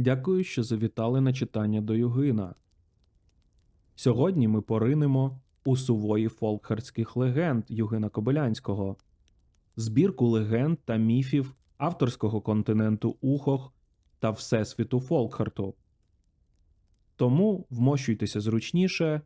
Дякую, що завітали на читання до Югина. Сьогодні ми поринемо у сувої фолкхардських легенд Югина Кобилянського, збірку легенд та міфів авторського континенту Ухох та Всесвіту Фолкхарту. Тому вмощуйтеся зручніше,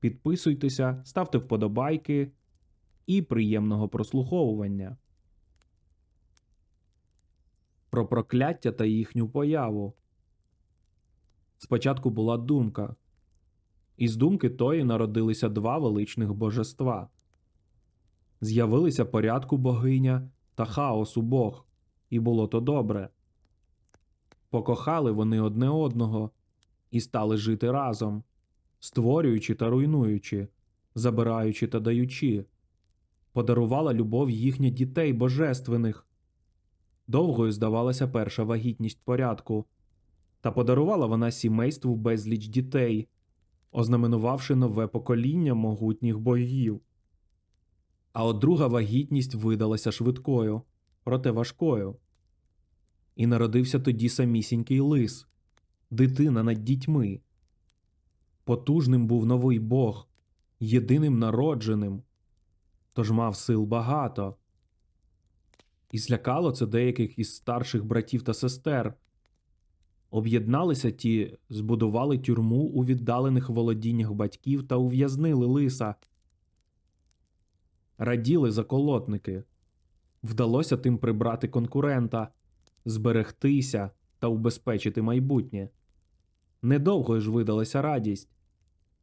підписуйтеся, ставте вподобайки і приємного прослуховування. Про прокляття та їхню появу. Спочатку була думка. Із думки тої народилися два величних божества. З'явилися порядку богиня та хаосу Бог, і було то добре. Покохали вони одне одного і стали жити разом, створюючи та руйнуючи, забираючи та даючи. Подарувала любов їхня дітей божественних. Довгою здавалася перша вагітність порядку, та подарувала вона сімейству безліч дітей, ознаменувавши нове покоління могутніх богів. А от друга вагітність видалася швидкою, проте важкою. І народився тоді самісінький лис, дитина над дітьми. Потужним був новий Бог, єдиним народженим, тож мав сил багато. І злякало це деяких із старших братів та сестер. Об'єдналися ті, збудували тюрму у віддалених володіннях батьків та ув'язнили лиса. Раділи заколотники. Вдалося тим прибрати конкурента, зберегтися та убезпечити майбутнє. Недовго ж видалася радість.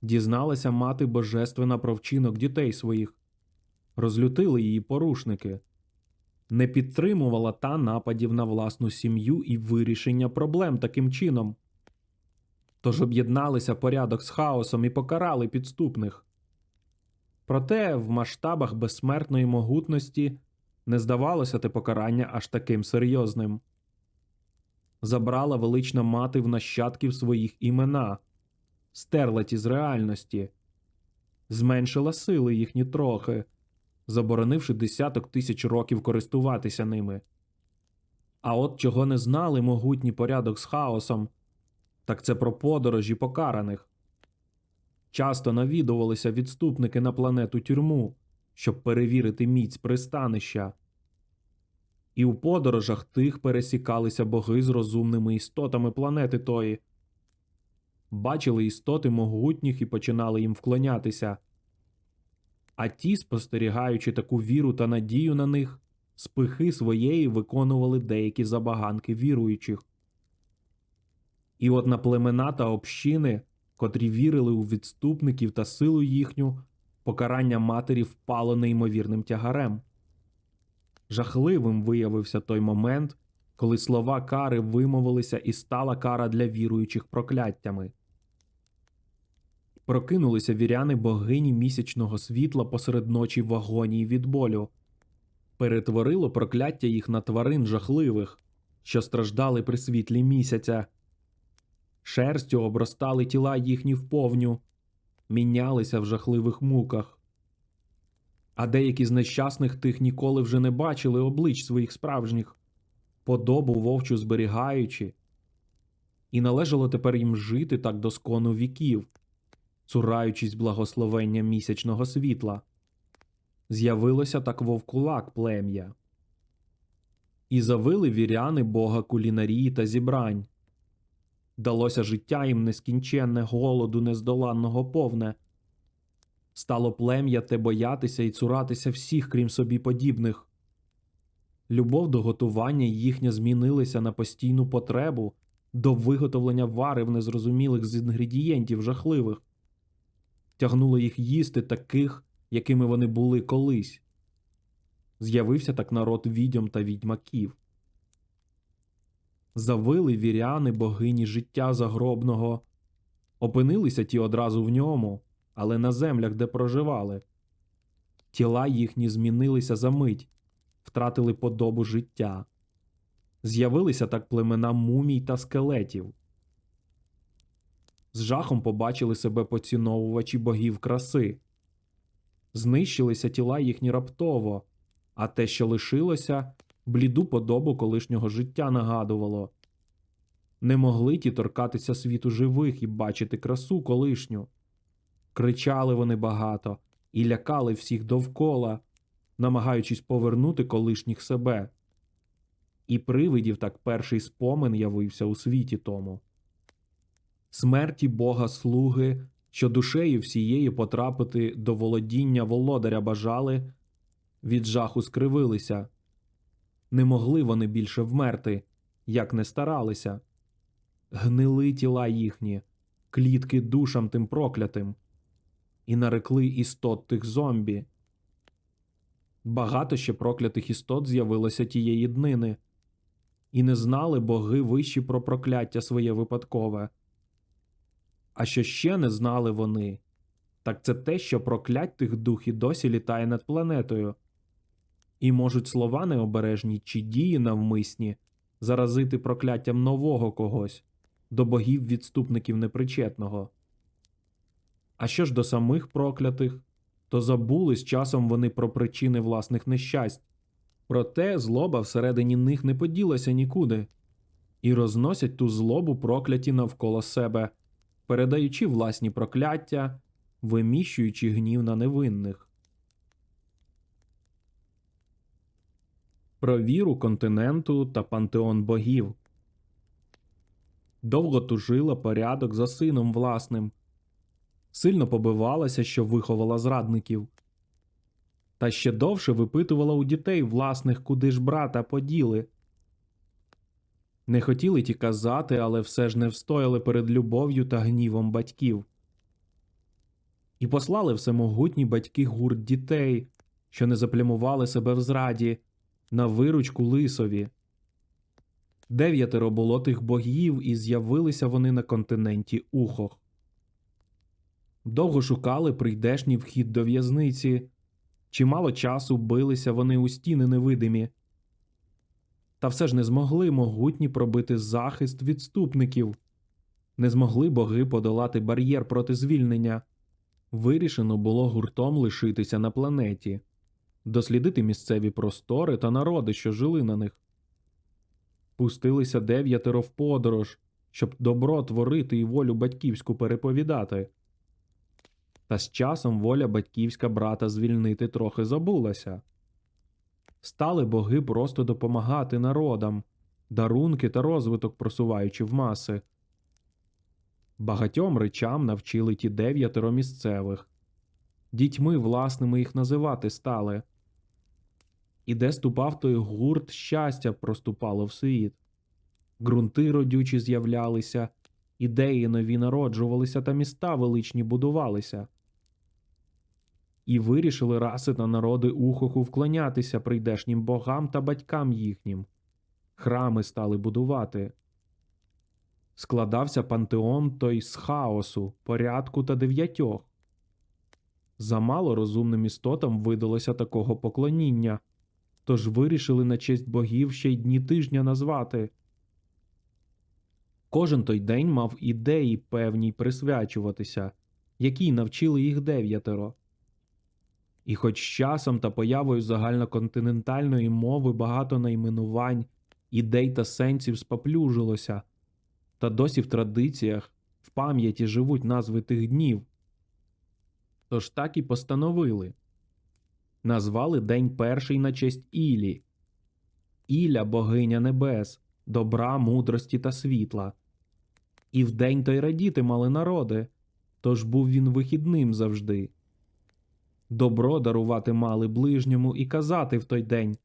Дізналася мати божественна про вчинок дітей своїх. Розлютили її порушники не підтримувала та нападів на власну сім'ю і вирішення проблем таким чином. Тож об'єдналися порядок з хаосом і покарали підступних. Проте в масштабах безсмертної могутності не здавалося те покарання аж таким серйозним. Забрала велична мати в нащадків своїх імена, стерла ті з реальності, зменшила сили їхні трохи заборонивши десяток тисяч років користуватися ними. А от чого не знали могутній порядок з хаосом, так це про подорожі покараних. Часто навідувалися відступники на планету тюрму, щоб перевірити міць пристанища. І у подорожах тих пересікалися боги з розумними істотами планети тої. Бачили істоти могутніх і починали їм вклонятися а ті, спостерігаючи таку віру та надію на них, з пихи своєї виконували деякі забаганки віруючих. І от на племена та общини, котрі вірили у відступників та силу їхню, покарання матері впало неймовірним тягарем. Жахливим виявився той момент, коли слова кари вимовилися і стала кара для віруючих прокляттями. Прокинулися віряни богині місячного світла посеред ночі в агонії від болю. Перетворило прокляття їх на тварин жахливих, що страждали при світлі місяця. Шерстю обростали тіла їхні вповню, мінялися в жахливих муках. А деякі з нещасних тих ніколи вже не бачили облич своїх справжніх, подобу вовчу зберігаючи, і належало тепер їм жити так до скону віків цураючись благословення місячного світла. З'явилося так вовкулак плем'я. І завили віряни бога кулінарії та зібрань. Далося життя їм нескінченне голоду нездоланного повне. Стало плем'я те боятися і цуратися всіх, крім собі подібних. Любов до готування їхня змінилася на постійну потребу до виготовлення вари в незрозумілих з інгредієнтів жахливих тягнуло їх їсти таких, якими вони були колись. З'явився так народ відьом та відьмаків. Завили віряни богині життя загробного, опинилися ті одразу в ньому, але на землях, де проживали. Тіла їхні змінилися за мить, втратили подобу життя. З'явилися так племена мумій та скелетів з жахом побачили себе поціновувачі богів краси. Знищилися тіла їхні раптово, а те, що лишилося, бліду подобу колишнього життя нагадувало. Не могли ті торкатися світу живих і бачити красу колишню. Кричали вони багато і лякали всіх довкола, намагаючись повернути колишніх себе. І привидів так перший спомин явився у світі тому. Смерті Бога слуги, що душею всією потрапити до володіння володаря бажали, від жаху скривилися. Не могли вони більше вмерти, як не старалися. Гнили тіла їхні, клітки душам тим проклятим, і нарекли істот тих зомбі. Багато ще проклятих істот з'явилося тієї днини, і не знали боги вищі про прокляття своє випадкове. А що ще не знали вони, так це те, що проклять тих дух і досі літає над планетою, і можуть слова необережні чи дії навмисні заразити прокляттям нового когось, до богів відступників непричетного. А що ж до самих проклятих, то забули з часом вони про причини власних нещасть. Проте злоба всередині них не поділася нікуди, і розносять ту злобу прокляті навколо себе, передаючи власні прокляття, виміщуючи гнів на невинних. Про віру континенту та пантеон богів. Довго тужила порядок за сином власним, сильно побивалася, що виховала зрадників, та ще довше випитувала у дітей власних, куди ж брата поділи. Не хотіли ті казати, але все ж не встояли перед любов'ю та гнівом батьків. І послали всемогутні батьки гурт дітей, що не заплямували себе в зраді, на виручку лисові. Дев'ятеро було тих богів, і з'явилися вони на континенті Ухох. Довго шукали прийдешній вхід до в'язниці, чимало часу билися вони у стіни невидимі. Та все ж не змогли могутні пробити захист відступників, не змогли боги подолати бар'єр проти звільнення. Вирішено було гуртом лишитися на планеті, дослідити місцеві простори та народи, що жили на них. Пустилися дев'ятеро в подорож, щоб добро творити і волю батьківську переповідати. Та з часом воля батьківська брата звільнити трохи забулася. Стали боги просто допомагати народам, дарунки та розвиток просуваючи в маси. Багатьом речам навчили ті дев'ятеро місцевих, дітьми власними їх називати стали. І де ступав той гурт щастя проступало в світ. Ґрунти родючі з'являлися, ідеї нові народжувалися та міста величні будувалися. І вирішили раси та народи Ухоху вклонятися прийдешнім богам та батькам їхнім. Храми стали будувати. Складався пантеон той з хаосу, порядку та дев'ятьох. Замало розумним істотам видалося такого поклоніння, тож вирішили на честь богів ще й дні тижня назвати. Кожен той день мав ідеї певній присвячуватися, якій навчили їх дев'ятеро. І хоч з часом та появою загальноконтинентальної мови багато найменувань, ідей та сенсів споплюжилося, та досі в традиціях, в пам'яті живуть назви тих днів. Тож так і постановили назвали день перший на честь Ілі, Іля богиня небес, добра, мудрості та світла. І в день той радіти мали народи, тож був він вихідним завжди. Добро дарувати мали ближньому і казати в той день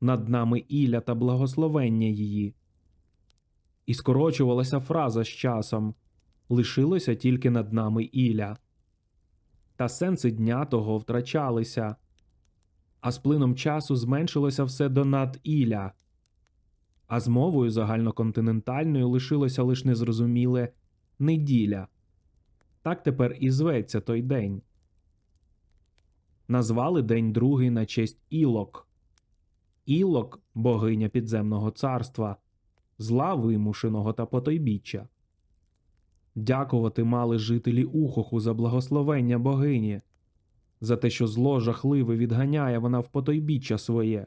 над нами Іля та благословення її. І скорочувалася фраза з часом лишилося тільки над нами Іля. Та сенси дня того втрачалися, а з плином часу зменшилося все до над Іля, а з мовою загальноконтинентальною лишилося лиш незрозуміле неділя. Так тепер і зветься той день. Назвали день другий на честь Ілок. Ілок богиня підземного царства, зла вимушеного та потойбіччя. Дякувати мали жителі Ухоху за благословення богині, за те, що зло жахливе відганяє вона в потойбіччя своє,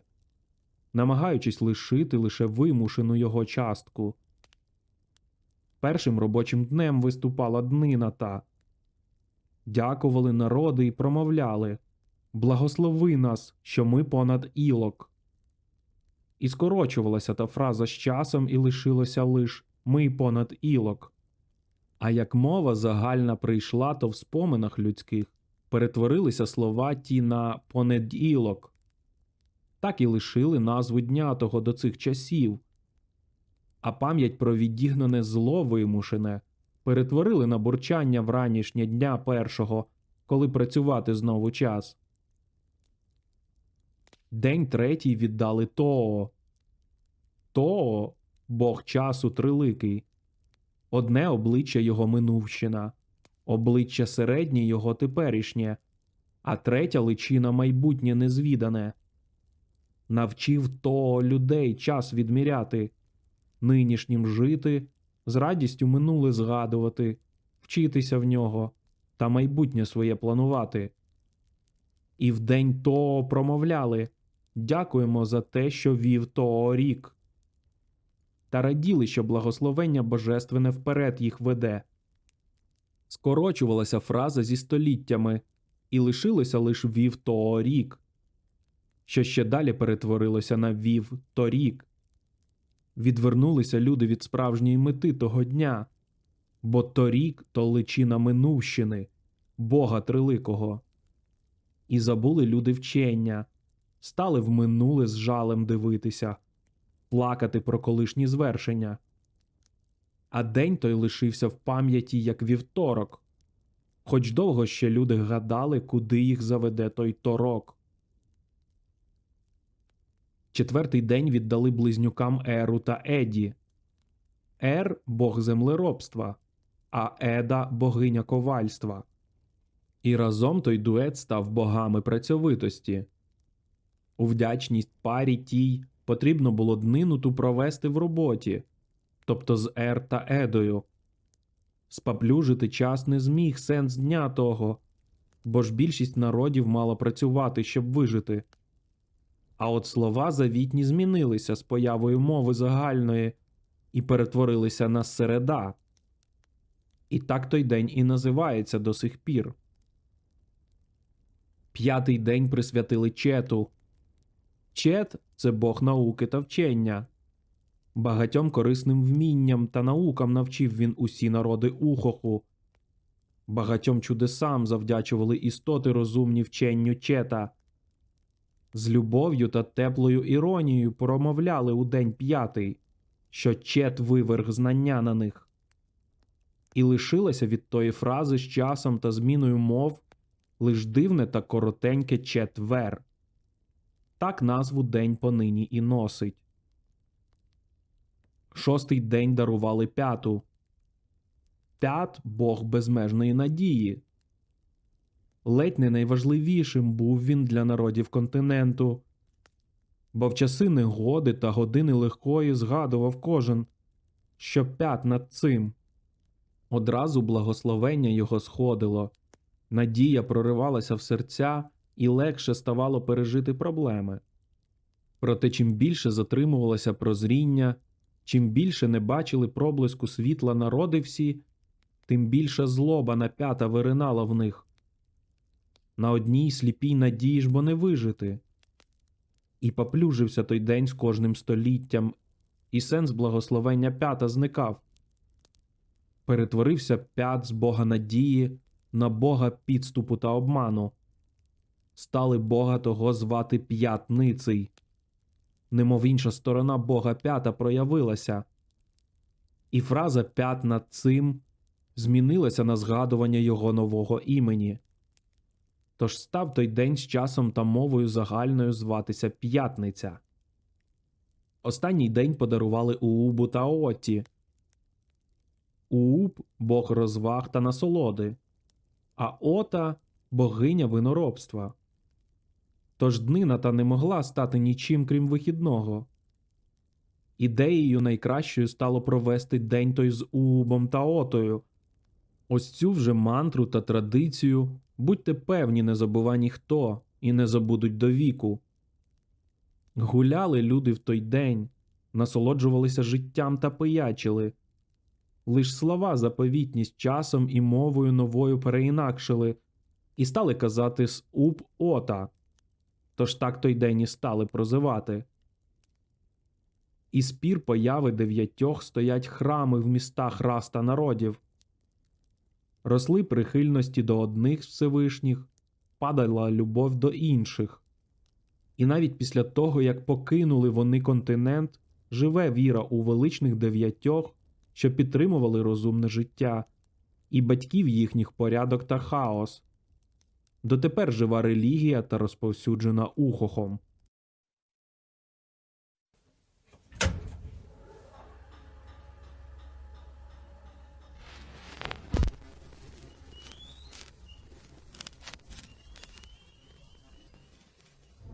намагаючись лишити лише вимушену його частку. першим робочим днем виступала днина та. Дякували народи і промовляли Благослови нас, що ми понад ілок. І скорочувалася та фраза з часом і лишилося лиш ми понад ілок. А як мова загальна прийшла, то в споминах людських перетворилися слова ті на понеділок. Так і лишили назву дня того до цих часів, а пам'ять про відігнане зло вимушене перетворили на бурчання в ранішнє дня першого, коли працювати знову час. День третій віддали Тоо. Тоо бог часу триликий. Одне обличчя його минувщина, обличчя середнє його теперішнє, а третя личина майбутнє незвідане. Навчив Тоо людей час відміряти, нинішнім жити, з радістю минуле згадувати, вчитися в нього та майбутнє своє планувати. І в день Тоо промовляли Дякуємо за те, що вів Тоо рік. Та раділи, що благословення божественне вперед їх веде. Скорочувалася фраза зі століттями, і лишилося лиш вів Тоо рік, що ще далі перетворилося на вів торік. Відвернулися люди від справжньої мети того дня, бо торік то личина минувщини, Бога Триликого. І забули люди вчення, стали в минуле з жалем дивитися, плакати про колишні звершення. А день той лишився в пам'яті як вівторок, хоч довго ще люди гадали, куди їх заведе той торок. Четвертий день віддали близнюкам Еру та Еді. Ер бог землеробства, а Еда богиня ковальства. І разом той дует став богами працьовитості. У вдячність парі тій потрібно було днину ту провести в роботі, тобто з Ер та Едою. Спаплюжити час не зміг сенс дня того, бо ж більшість народів мала працювати, щоб вижити. А от слова завітні змінилися з появою мови загальної і перетворилися на середа. І так той день і називається до сих пір. П'ятий день присвятили Чету. Чет це бог науки та вчення. Багатьом корисним вмінням та наукам навчив він усі народи Ухоху. Багатьом чудесам завдячували істоти розумні вченню Чета. З любов'ю та теплою іронією промовляли у день п'ятий, що Чет виверг знання на них. І лишилося від тої фрази з часом та зміною мов лиш дивне та коротеньке четвер. Так назву день понині і носить. Шостий день дарували п'яту. П'ят Бог безмежної надії. Ледь не найважливішим був він для народів континенту, бо в часи негоди та години легкої згадував кожен, що п'ят над цим. Одразу благословення його сходило, надія проривалася в серця і легше ставало пережити проблеми. Проте чим більше затримувалося прозріння, чим більше не бачили проблиску світла народи всі, тим більша злоба напята виринала в них. На одній сліпій надії ж бо не вижити. І поплюжився той день з кожним століттям, і сенс благословення п'ята зникав. Перетворився п'ят з Бога надії на Бога підступу та обману. Стали Бога того звати п'ятницей. Немов інша сторона Бога п'ята проявилася, і фраза п'ят над цим змінилася на згадування його нового імені. Тож став той день з часом та мовою загальною зватися П'ятниця. Останній день подарували Уубу та Оті. Ууб бог розваг та насолоди, а Ота богиня виноробства. Тож днина та не могла стати нічим крім вихідного. Ідеєю найкращою стало провести день той з Уубом та Отою. Ось цю вже мантру та традицію будьте певні, не забува ніхто і не забудуть до віку. Гуляли люди в той день, насолоджувалися життям та пиячили. Лиш слова заповітність часом і мовою новою переінакшили, і стали казати з уп ота. Тож так той день і стали прозивати. І спір появи дев'ятьох стоять храми в містах раста народів. Росли прихильності до одних Всевишніх, падала любов до інших. І навіть після того, як покинули вони континент, живе віра у величних дев'ятьох, що підтримували розумне життя, і батьків їхніх порядок та хаос. Дотепер жива релігія та розповсюджена ухохом.